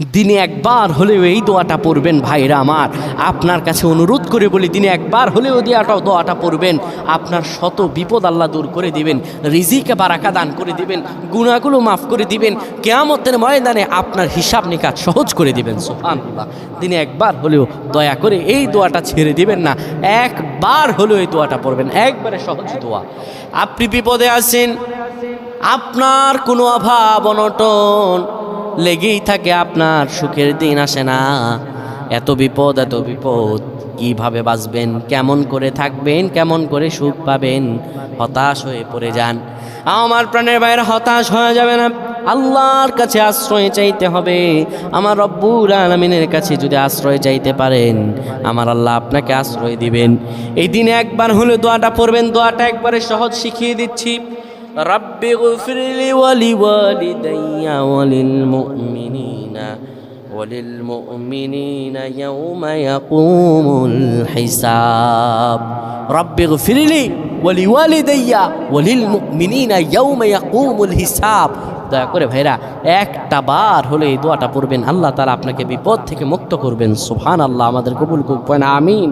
দিনে একবার হলেও এই দোয়াটা পড়বেন ভাইরা আমার। আপনার কাছে অনুরোধ করে বলি, দিনে একবার হলেও দিয়াটাও, দোয়াটা পড়বেন। আপনার শত বিপদ আল্লাহ দূর করে দিবেন, রিজিকে বারাকা দান করে দিবেন গুণাগুলো মাফ করে দিবেন, কেয়ামতের ময়দানে আপনার হিসাব নিকাজ সহজ করে দিবেন সোফান দিনে একবার হলেও দয়া করে এই দোয়াটা ছেড়ে দিবেন না, একবার হলেও এই দোয়াটা পড়বেন, একবারে সহজ দোয়া। আপনি বিপদে আছেন, আপনার কোনো অভাব অনটন লেগেই থাকে আপনার সুখের দিন আসে না। এত বিপদ এত বিপদ, কীভাবে বাঁচবেন, কেমন করে থাকবেন, কেমন করে সুখ পাবেন, হতাশ হয়ে পড়ে যান। আমার প্রাণের বাইরে হতাশ হয়ে যাবে না। আল্লাহর কাছে আশ্রয় চাইতে হবে। আমার রব্বুল আলমিনের কাছে যদি আশ্রয় চাইতে পারেন, আমার আল্লাহ আপনাকে আশ্রয় দিবেন। এই দিনে একবার হলে দোয়াটা পড়বেন। দোয়াটা একবারে সহজ শিখিয়ে দিচ্ছি। رب اغفر لي ولوالدي وللمؤمنين وللمؤمنين يوم يقوم الحساب رب اغفر لي ولوالدي وللمؤمنين يوم يقوم الحساب দয়া করে ভাইরা একটা বার হলে এই দোয়াটা পড়বেন আল্লাহ তালা আপনাকে বিপদ থেকে মুক্ত করবেন সুবহান আল্লাহ আমাদের কবুল করবেন আমিন